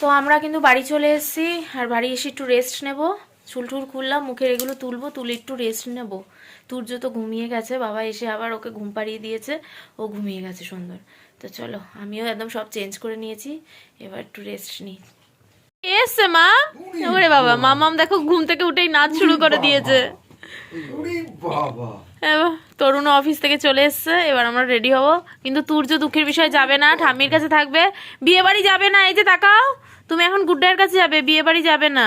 তো আমরা কিন্তু বাড়ি চলে এসেছি আর বাড়ি এসে একটু রেস্ট নেব। চুল টুল খুললাম মুখের এগুলো তুলবো তুলে একটু রেস্ট নেব। তুর্য তো ঘুমিয়ে গেছে বাবা এসে আবার ওকে ঘুম পাড়িয়ে দিয়েছে ও ঘুমিয়ে গেছে সুন্দর। তো চলো আমিও একদম সব চেঞ্জ করে নিয়েছি এবার একটু রেস্ট নিই। এসছে মা? ওরে বাবা মামাম দেখো ঘুম থেকে উঠেই নাচ শুরু করে দিয়েছে। উরি তরুণ অফিস থেকে চলে এসছে এবার আমরা রেডি হব। কিন্তু তুর্য দুঃখের বিষয় যাবে না ঠাম্মির কাছে থাকবে। বিয়ে বাড়ি যাবে না এই যে তাকাও। তুমি এখন গুড্ডার কাছে যাবে বিয়ে বাড়ি যাবে না।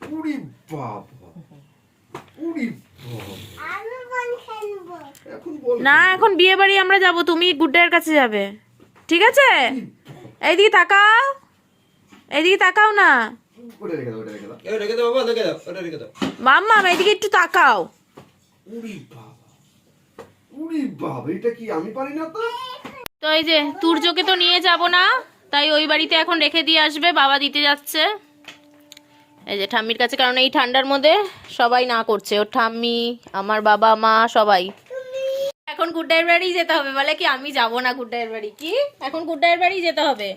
উরি বাবা উরি বাবা এখন বল না এখন বিয়ে বাড়ি আমরা যাব তুমি গুড্ডার কাছে যাবে। ঠিক আছে? এইদিকে তাকাও। এইদিকে তাকাও না। মাম্মাম এইদিকে একটু তাকাও। উরি বাবা। উরি বাবা এটা কি আমি পারি না তো? তো এই যে তুর্যকে তো নিয়ে যাব না তাই ওই বাড়িতে এখন রেখে দিয়ে আসবে বাবা দিতে যাচ্ছে। এই যে ঠাম্মির কাছে কারণ এই ঠান্ডার মধ্যে সবাই না করছে। ওর ঠাম্মি আমার বাবা মা সবাই। এখন গুড্ডাইয়ের বাড়ি যেতে হবে। বলে কি আমি যাব না গুড্ডাইয়ের বাড়ি কি? এখন গুড্ডাইয়ের বাড়ি যেতে হবে।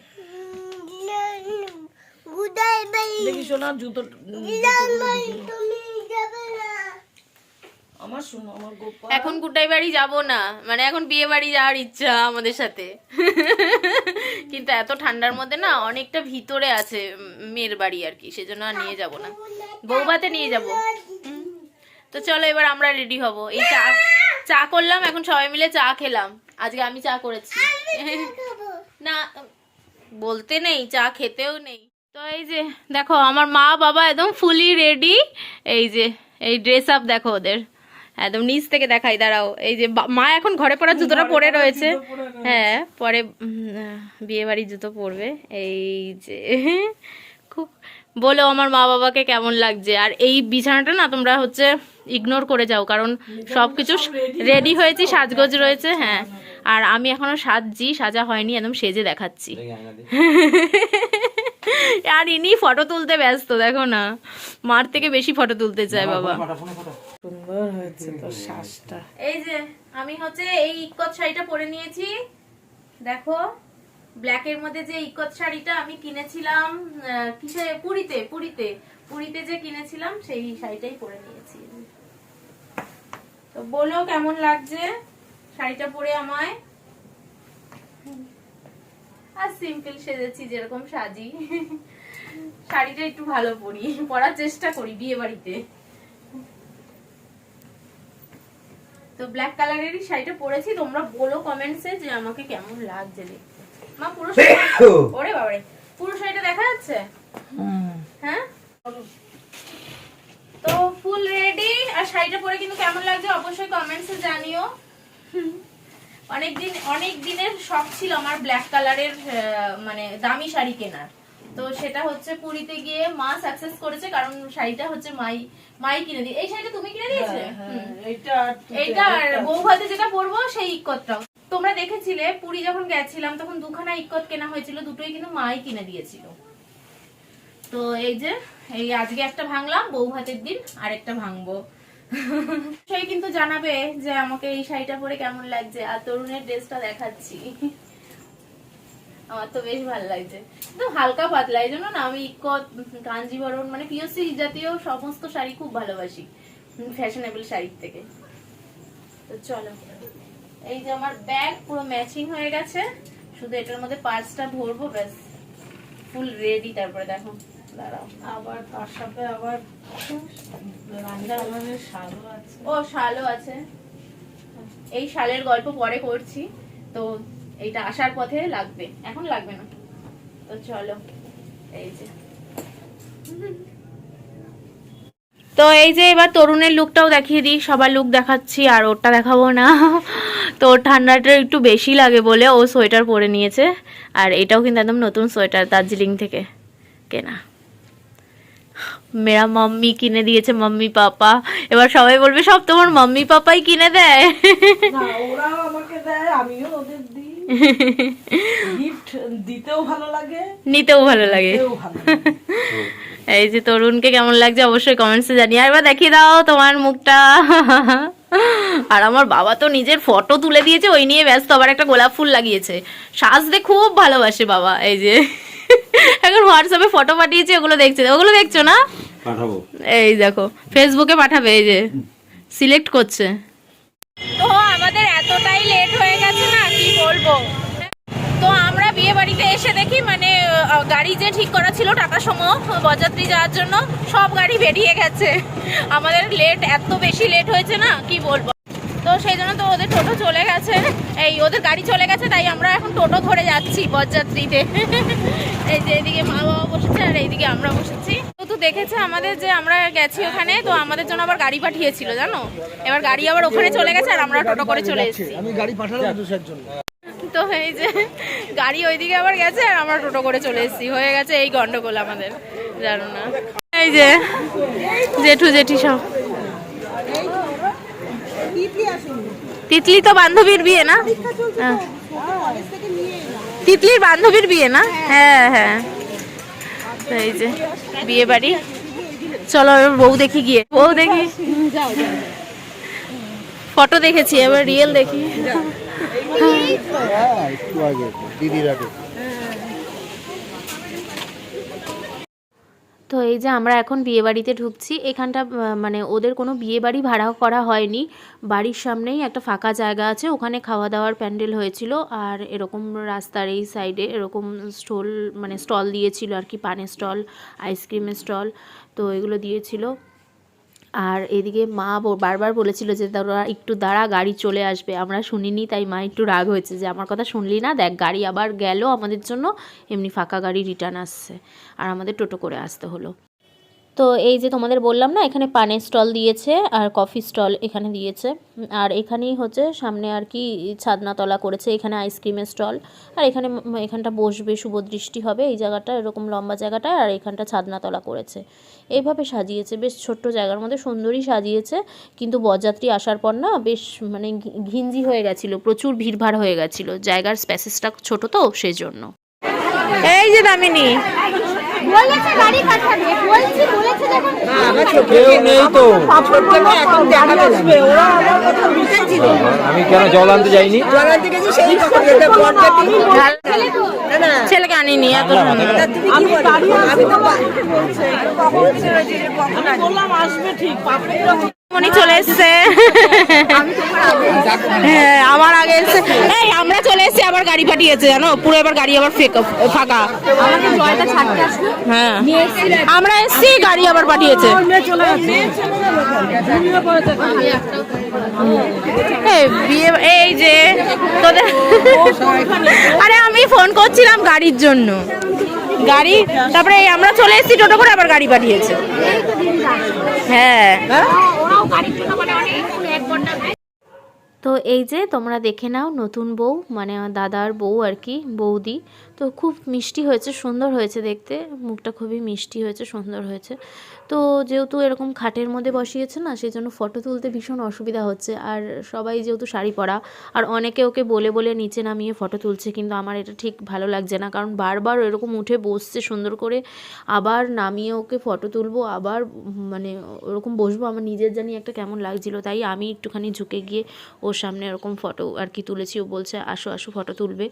দেখি শোনা জুতো আমার শোনো আমার গোপা এখন গুড্ডাই বাড়ি যাব না। মানে এখন বিয়ে বাড়ি যাওয়ার ইচ্ছা আমাদের সাথে। কিন্তু এত ঠান্ডার মধ্যে না অনেকটা ভিতরে আছে মেয়ের বাড়ি আর কি, সেজন্য আর নিয়ে যাব না। বৌভাতে নিয়ে যাব। তো চলো এবার আমরা রেডি হব। এই চা চা করলাম, এখন সবাই মিলে চা খেলাম। আজকে আমি চা করেছি। না, বলতে নেই, চা খেতেও নেই। তো এই যে, দেখো, আমার মা বাবা একদম ফুলি রেডি এই যে, এই ড্রেস আপ দেখো ওদের। একদম নিচ থেকে দেখাই দাঁড়াও। এই যে মা এখন ঘরে পরা জুতোটা পরে রয়েছে। হ্যাঁ পরে বিয়ে বাড়ির জুতো পরবে। এই যে খুব বলো আমার মা বাবাকে কেমন লাগছে। আর এই বিছানাটা না তোমরা হচ্ছে ইগনোর করে যাও কারণ সব কিছু রেডি হয়েছি সাজগোজ রয়েছে হ্যাঁ। আর আমি এখনও সাজছি সাজা হয়নি একদম সেজে দেখাচ্ছি। আর ইনি ফটো তুলতে ব্যস্ত দেখো না। মার থেকে বেশি ফটো তুলতে চায় বাবা। ফটো সুন্দর হয়েছে তোর শ্বাসটা। এই যে আমি হচ্ছে এই ইকত শাড়িটা পরে নিয়েছি। দেখো ব্ল্যাকের মধ্যে যে ইকত শাড়িটা আমি কিনেছিলাম কিসে? পুরীতে পুরীতে। পুরীতে যে কিনেছিলাম সেই শাড়িটাই পরে নিয়েছি। তো বলো কেমন লাগছে শাড়িটা পরে আমায়? আর সিম্পল সেজেছি যেরকম সাজি। শাড়িটা একটু ভালো পরি পরার চেষ্টা করি বিয়ে বাড়িতে তো ব্ল্যাক কালারেরই শাড়িটা পরেছি। তোমরা বলো কমেন্টসে যে আমাকে কেমন লাগছে দেখতে। মা পুরো শাড়ি- ওরে বাবারে পুরো শাড়িটা দেখা যাচ্ছে? হ্যাঁ? তো ফুল রেডি আর শাড়িটা পরে কিন্তু কেমন লাগছে অবশ্যই কমেন্টসে জানিও। অনেক দিন অনেক দিনের শখ ছিল আমার ব্ল্যাক কালারের মানে দামি শাড়ি কেনার। তো সেটা হচ্ছে পুরীতে গিয়ে মা সাকসেস করেছে কারণ শাড়িটা হচ্ছে মাই মাই কিনে দিয়ে এই শাড়িটা তুমি কিনে দিয়েছিলে? হুম। এইটা আর এইটা বউ ভাতে যেটা পরবো সেই ইক্কতটাও। তোমরা দেখেছিলে পুরী যখন গেছিলাম তখন দুখানা ইক্কত কেনা হয়েছিল দুটোই কিন্তু মাই কিনে দিয়েছিল। তো এই যে এই আজকে একটা ভাঙলাম বউ ভাতের দিন আরেকটা ভাঙবো। সেই কিন্তু জানাবে যে আমাকে এই শাড়িটা পরে কেমন লাগছে আর তরুণের ড্রেসটা দেখাচ্ছি। আমার তো বেশ ভালো লাগছে। কিন্তু হালকা পাতলা এই জন্য না আমি ইকত কাঞ্জিবরণ মানে পিওসি জাতীয় সমস্ত শাড়ি খুব ভালোবাসি ফ্যাশনেবল শাড়ির থেকে। তো চলো এই যে আমার ব্যাগ পুরো ম্যাচিং হয়ে গেছে শুধু এটার মধ্যে পার্সটা ভরবো ব্যাস। ফুল রেডি তারপরে দেখো। দাঁড়াও। আবার তার সাথে আবার শালও আছে। ও শালও আছে। এই শালের গল্প পরে করছি তো এইটা আসার পথে লাগবে। এখন লাগবে না। তো চলো, এই যে। তো এই যে এবার তরুণের লুকটাও দেখিয়ে দিই। সবার লুক দেখাচ্ছি, আর ওরটা দেখাবো না। তো ঠান্ডাটা একটু বেশি লাগে বলে ও সোয়েটার পরে নিয়েছে। আর এটাও কিন্তু একদম নতুন সোয়েটার দার্জিলিং থেকে কেনা। মেরা মাম্মি কিনে দিয়েছে, মাম্মি পাপা। এবার সবাই বলবে, সব তোমার মাম্মি পাপাই কিনে দেয়। আমাকে দেয়, আমিও ওদের গিফট দিতেও ভালো লাগে নিতেও ভালো লাগে। এই যে তরুণকে কেমন লাগছে অবশ্যই কমেন্টসে জানিয়ে আর এবার দেখিয়ে দাও তোমার মুখটা। আর আমার বাবা তো নিজের ফটো তুলে দিয়েছে ওই নিয়ে ব্যস্ত আবার একটা গোলাপ ফুল লাগিয়েছে। সাজতে খুব ভালোবাসে বাবা এই যে। এখন হোয়াটসঅ্যাপে ফটো পাঠিয়েছে ওগুলো দেখছে ওগুলো দেখছ না? পাঠাবো। এই দেখো ফেসবুকে পাঠাবে এই যে। সিলেক্ট করছে। তো আমাদের এতটাই লেট হয়ে গেছে না বলব। তো আমরা বিয়ে বাড়িতে এসে দেখি মানে গাড়ি যে ঠিক করা ছিল টাটা সময় বরযাত্রী যাওয়ার জন্য, সব গাড়ি বেরিয়ে গেছে। আমাদের লেট এত বেশি লেট হয়েছে না, কি বলব? তো সেই জন্য তো ওদের টোটো চলে গেছে। এই, ওদের গাড়ি চলে গেছে, তাই আমরা এখন টোটো ধরে যাচ্ছি বরযাত্রীতে। এই যে এদিকে মা বাবা বসেছে আর এইদিকে আমরা বসেছি। তো তো দেখেছে আমাদের যে আমরা গেছি ওখানে, তো আমাদের জন্য আবার গাড়ি পাঠিয়েছিল, জানো? এবার গাড়ি আবার ওখানে চলে গেছে আর আমরা টোটো করে চলে এসেছি। আমি গাড়ি পাঠালাম জন্য। এই যে গাড়ি ওইদিকে আবার গেছে আর আমরা টোটো করে চলে এসেছি। হয়ে গেছে এই গন্ডগোল আমাদের, জানো না। এই যে জেঠু, জেঠি সব। তিতলি তো বান্ধবীর বিয়ে না? হ্যাঁ। তিতলির বান্ধবীর বিয়ে না? হ্যাঁ হ্যাঁ। এই যে বিয়ে বাড়ি। চলো বউ দেখি গিয়ে। বউ দেখি। ফটো দেখেছি, এবার রিয়েল দেখি। তো এই যে আমরা এখন বিয়ে বাড়িতে ঢুকছি, এখানটা মানে ওদের কোনো বিয়ে বাড়ি ভাড়া করা হয়নি। বাড়ির সামনেই একটা ফাঁকা জায়গা আছে, ওখানে খাওয়া দাওয়ার প্যান্ডেল হয়েছিল আর এরকম রাস্তার এই সাইডে এরকম স্টল মানে স্টল দিয়েছিল আর কি, পানের স্টল, আইসক্রিমের স্টল, তো এগুলো দিয়েছিল। আর এদিকে মা বারবার বলেছিল যে তোরা একটু দাঁড়া, গাড়ি চলে আসবে। আমরা শুনিনি, তাই মা একটু রাগ হয়েছে যে, আমার কথা শুনলি না? দেখ, গাড়ি আবার গেল আমাদের জন্য, এমনি ফাঁকা গাড়ি রিটার্ন আসছে। আর আমাদের টোটো করে আসতে হলো। তো এই যে তোমাদের বললাম না, এখানে পানের স্টল দিয়েছে আর কফি স্টল এখানে দিয়েছে। আর এখানেই হচ্ছে সামনে আর কি ছাদনাতলা করেছে, এখানে আইসক্রিমের স্টল। আর এখানে এখানটা বসবে, শুভ দৃষ্টি হবে। এই জায়গাটা এরকম লম্বা জায়গাটা আর এখানটা ছাদনাতলা করেছে। এইভাবে সাজিয়েছে, বেশ ছোট্ট জায়গার মধ্যে সুন্দরই সাজিয়েছে। কিন্তু বরযাত্রী আসার পর না, বেশ মানে ঘিঞ্জি হয়ে গেছিল, প্রচুর ভিড়ভাড় হয়ে গেছিল। জায়গার স্পেসেসটা ছোট তো সেই জন্য এই যে দামিনী বলেছে গাড়ি পাঠাবে বলছি বলেছে যখন কেউ নেই তো। আসবে ওরা আমার কথা বুঝেছি। আমি কেন জল আনতে যাইনি? ছেলেকে আনিনি এত আমি আমি তো বললাম আসবে ঠিক পাপড়িটা চলে হ্যাঁ আগে আমরা চলে আবার গাড়ি পাঠিয়েছে জানো? পুরো গাড়ি আবার ফেক- হ্যাঁ। আমরা গাড়ি আবার পাঠিয়েছে এই যে আরে, আমি ফোন করছিলাম গাড়ির জন্য। গাড়ি, তারপরে আমরা চলে এসেছি টোটো করে, আবার গাড়ি পাঠিয়েছে হ্যাঁ। তো এই যে তোমরা দেখে নাও নতুন বউ মানে দাদার বউ আর কি বৌদি। তো খুব মিষ্টি হয়েছে, সুন্দর হয়েছে দেখতে। মুখটা খুবই মিষ্টি হয়েছে, সুন্দর হয়েছে। তো যেহেতু এরকম খাটের মধ্যে বসিয়েছে না সেই জন্য ফটো তুলতে ভীষণ অসুবিধা হচ্ছে। আর সবাই যেহেতু শাড়ি পরা, আর অনেকে ওকে বলে বলে নিচে নামিয়ে ফটো তুলছে, কিন্তু আমার এটা ঠিক ভালো লাগছে না। কারণ বারবার এরকম উঠে বসছে সুন্দর করে, আবার নামিয়ে ওকে ফটো তুলবো, আবার মানে ওরকম বসবো, আমার নিজের জানি একটা কেমন লাগছিল। তাই আমি একটুখানি ঝুঁকে গিয়ে ওর সামনে এরকম ফটো আর কি তুলেছি। ও বলছে, আসো আসো ফটো তুলবে।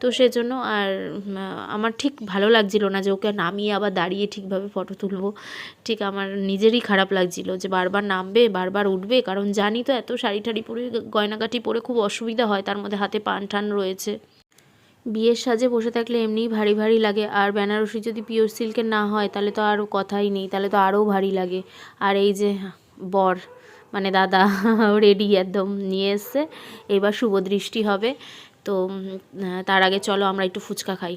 তো সেজন্য আর আমার ঠিক ভালো লাগছিল না যে ওকে নামিয়ে আবার দাঁড়িয়ে ঠিকভাবে ফটো তুলবো। ঠিক আমার নিজেরই খারাপ লাগছিল যে বারবার নামবে, বারবার উঠবে, কারণ জানি তো এত শাড়ি টাড়ি পরে, গয়নাগাটি পরে খুব অসুবিধা হয়, তার মধ্যে হাতে পান টান রয়েছে। বিয়ের সাজে বসে থাকলে এমনিই ভারী ভারী লাগে, আর বেনারসি যদি পিওর সিল্কের না হয়, তাহলে তো আরও কথাই নেই, তাহলে তো আরও ভারী লাগে। আর এই যে, বর মানে দাদা রেডি একদম নিয়ে এসছে, এবার শুভ দৃষ্টি হবে। তো তার আগে চলো আমরা একটু ফুচকা খাই।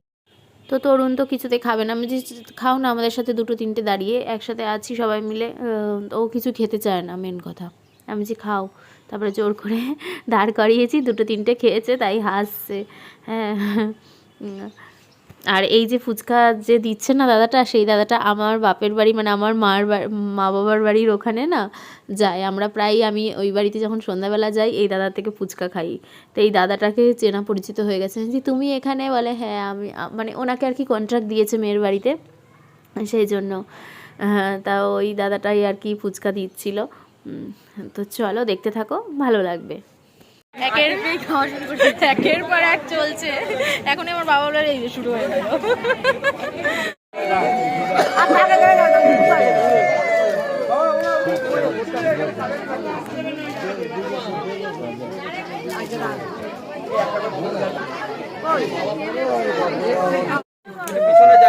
তো তরুণ তো কিছুতে খাবে না। আমি যে খাও না, আমাদের সাথে দুটো তিনটে দাঁড়িয়ে একসাথে আছি সবাই মিলে ও কিছু খেতে চায় না মেন কথা। আমি যে খাও, তারপরে জোর করে দাঁড় করিয়েছি, দুটো তিনটে খেয়েছে, তাই হাসছে। হ্যাঁ। আর এই যে ফুচকা যে দিচ্ছে না দাদাটা সেই দাদাটা আমার বাপের বাড়ি মানে আমার মার মা বাবার বাড়ির ওখানে না যায়। আমরা প্রায় আমি ওই বাড়িতে যখন সন্ধ্যাবেলা যাই এই দাদার থেকে ফুচকা খাই। তো এই দাদাটাকে চেনা পরিচিত হয়ে গেছে। যে তুমি এখানে? বলে হ্যাঁ আমি মানে ওনাকে আর কি কন্ট্রাক্ট দিয়েছে মেয়ের বাড়িতে। সেই জন্য হ্যাঁ, তা ওই দাদাটাই আর কি ফুচকা দিচ্ছিল। তো চলো দেখতে থাকো ভালো লাগবে। একের একের পর এক চলছে। এখন আমার বাবা বলার এই শুরু হয়ে গেল। সুন্দর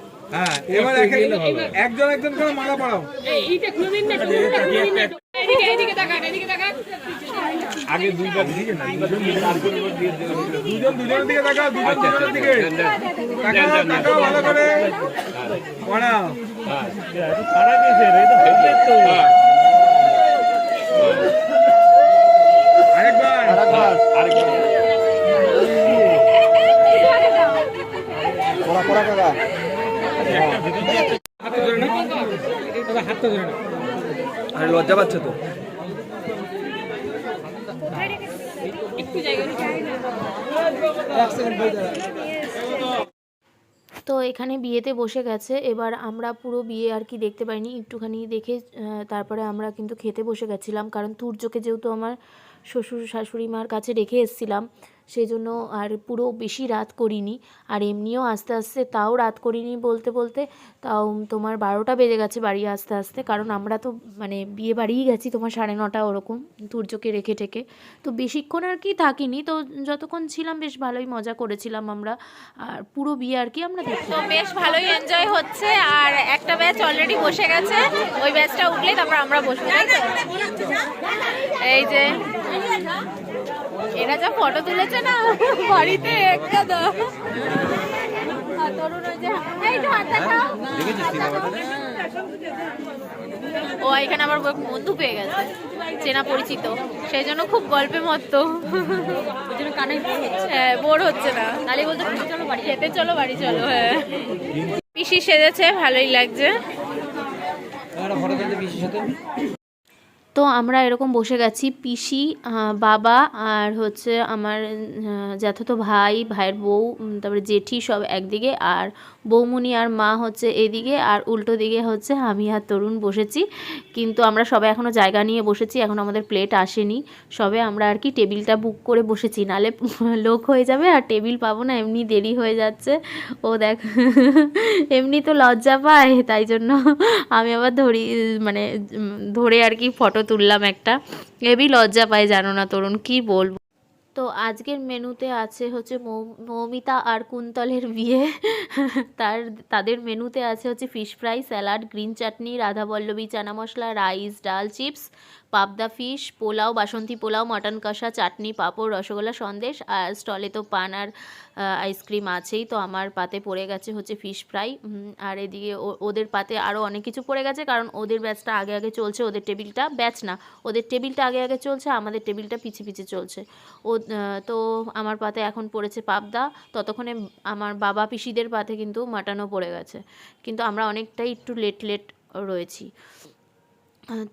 হ্যাঁ এবার এক- একজন একজন করে মালা পড়াও। আগে দুইবার দুজন দুজনের দিকে তাকাও দুজন দুজনের দিকে। তাকাও তাকাও ভালো করে। পড়াও। আরেকবার। পড়া পড়া কাকা আরে লজ্জা পাচ্ছে তো। তো এখানে বিয়েতে বসে গেছে, এবার আমরা পুরো বিয়ে আর কি দেখতে পাইনি, একটুখানি দেখে তারপরে আমরা কিন্তু খেতে বসে গেছিলাম, কারণ তুর্যকে যেহেতু আমার শ্বশুর শাশুড়ি মার কাছে রেখে এসেছিলাম সেই জন্য আর পুরো বেশি রাত করিনি। আর এমনিও আস্তে আস্তে তাও রাত করিনি বলতে বলতে, তাও তোমার বারোটা বেজে গেছে বাড়ি আস্তে আস্তে, কারণ আমরা তো মানে বিয়ে বাড়িই গেছি তোমার সাড়ে নটা ওরকম তুর্যকে রেখে টেকে তো বেশিক্ষণ আর কি থাকিনি, তো যতক্ষণ ছিলাম বেশ ভালোই মজা করেছিলাম আমরা। আর পুরো বিয়ে আর কি আমরা দেখি বেশ ভালোই এনজয় হচ্ছে, আর একটা ব্যাচ অলরেডি বসে গেছে, ওই ব্যাচটা উঠলে তারপর আমরা বসবো এই যে, এরা যা ফটো তুলেছে না? বাড়িতে একটা দাও। ও এখানে আমার বন্ধু পেয়ে গেছে চেনা পরিচিত। সেই জন্য খুব গল্পে মত্ত। হ্যাঁ বোর হচ্ছে না। তাহলে বলতে চলো বাড়ি খেতে চলো বাড়ি চলো হ্যাঁ। পিসি সেজেছে ভালোই লাগছে। তো আমরা এরকম বসে গেছি, পিসি বাবা আর হচ্ছে আমার জ্যাঠাতো ভাই, ভাইয়ের বউ তারপরে জেঠি সব একদিকে আর বৌমুনি আর মা হচ্ছে এদিকে আর উল্টো দিকে হচ্ছে আমি আর তরুণ বসেছি। কিন্তু আমরা সবাই এখনও জায়গা নিয়ে বসেছি, এখন আমাদের প্লেট আসেনি। সবে আমরা আর কি টেবিলটা বুক করে বসেছি, নালে লোক হয়ে যাবে আর টেবিল পাবো না, এমনি দেরি হয়ে যাচ্ছে। ও দেখ, এমনি তো লজ্জা পায়, তাই জন্য আমি আবার ধরি মানে ধরে আর কি ফটো তুললাম একটা। এবি লজ্জা পায় জানো না তরুণ, কি বলব? তো আজকের মেনুতে আছে হচ্ছে মৌমিতা আর কুন্তলের বিয়ে। তার, তাদের মেনুতে আছে হচ্ছে fish fry, salad, green chutney Radhaballabhi chana masala, rice, ডাল, চিপস। পাবদা ফিশ, পোলাও, বাসন্তী পোলাও, মটন কষা, চাটনি, পাঁপড়, রসগোল্লা, সন্দেশ, আর স্টলে তো পান আর আইসক্রিম আছেই, তো আমার পাতে পড়ে গেছে হচ্ছে ফিশ ফ্রাই। আর এদিকে ওদের পাতে আরও অনেক কিছু পড়ে গেছে, কারণ ওদের ব্যাচটা আগে আগে চলছে, ওদের টেবিলটা ব্যাচ না, ওদের টেবিলটা আগে আগে চলছে, আমাদের টেবিলটা পিছে পিছে চলছে। ও তো আমার পাতে এখন পড়েছে পাবদা, ততক্ষণে আমার বাবা পিসিদের পাতে কিন্তু মাটানো পড়ে গেছে, কিন্তু আমরা অনেকটাই একটু লেট লেট রয়েছি।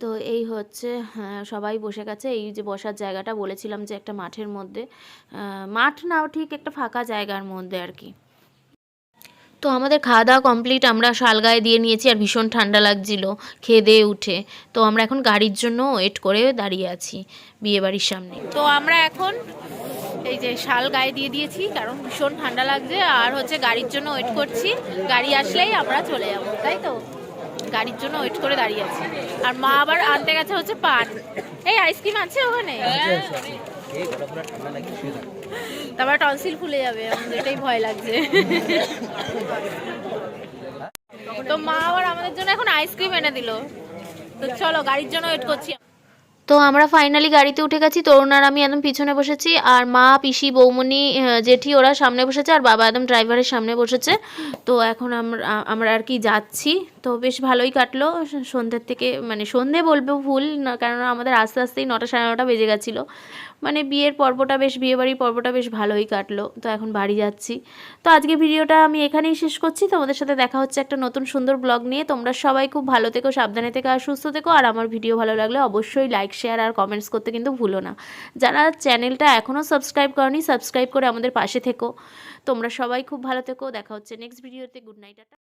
তো এই হচ্ছে হ্যাঁ, সবাই বসে গেছে। এই যে বসার জায়গাটা বলেছিলাম যে একটা মাঠের মধ্যে। মাঠ নাও ঠিক একটা ফাঁকা জায়গার মধ্যে আর কি। তো আমাদের খাওয়া দাওয়া কমপ্লিট আমরা শালগায়ে দিয়ে নিয়েছি আর ভীষণ ঠান্ডা লাগছিল খেয়ে দিয়ে উঠে। তো আমরা এখন গাড়ির জন্য ওয়েট করে দাঁড়িয়ে আছি বিয়ে বাড়ির সামনে। তো আমরা এখন এই যে শাল গায়ে দিয়ে দিয়েছি কারণ ভীষণ ঠান্ডা লাগছে। আর হচ্ছে গাড়ির জন্য ওয়েট করছি। গাড়ি আসলেই আমরা চলে যাব তাই তো? গাড়ির জন্য ওয়েট করে দাঁড়িয়ে আছি। আর মা আবার আনতে গেছে হচ্ছে পান। এই আইসক্রিম আছে ওখানে? তারপর টনসিল ফুলে যাবে আমার এটাই ভয় লাগছে। তো মা আবার আমাদের জন্য এখন আইসক্রিম এনে দিল। তো চলো গাড়ির জন্য ওয়েট করছি। তো আমরা ফাইনালি গাড়িতে উঠে গেছি তরুণ আর আমি একদম পিছনে বসেছি আর মা পিসি বৌমনি জেঠি ওরা সামনে বসেছে আর বাবা একদম ড্রাইভারের সামনে বসেছে। তো এখন আমরা আমরা আর কি যাচ্ছি। তো বেশ ভালোই কাটলো। সন্ধ্যের থেকে মানে সন্ধে বলব ভুল না, কেননা আমাদের আস্তে আস্তেই নটা সাড়ে নটা বেজে গেছিল। মানে বিয়ের পর্বটা বেশ, বিয়েবাড়ির পর্বটা বেশ ভালোই কাটলো। তো এখন বাড়ি যাচ্ছি। তো আজকে ভিডিওটা আমি এখানেই শেষ করছি। তোমাদের সাথে দেখা হচ্ছে একটা নতুন সুন্দর ব্লগ নিয়ে। তোমরা সবাই খুব ভালো থেকো, সাবধানে থেকো আর সুস্থ থেকো। আর আমার ভিডিও ভালো লাগলে অবশ্যই লাইক শেয়ার আর কমেন্টস করতে কিন্তু ভুলো না। যারা চ্যানেলটা এখনও সাবস্ক্রাইব করনি সাবস্ক্রাইব করে আমাদের পাশে থেকো। তোমরা সবাই খুব ভালো থেকো। দেখা হচ্ছে নেক্সট ভিডিওতে গুড নাইট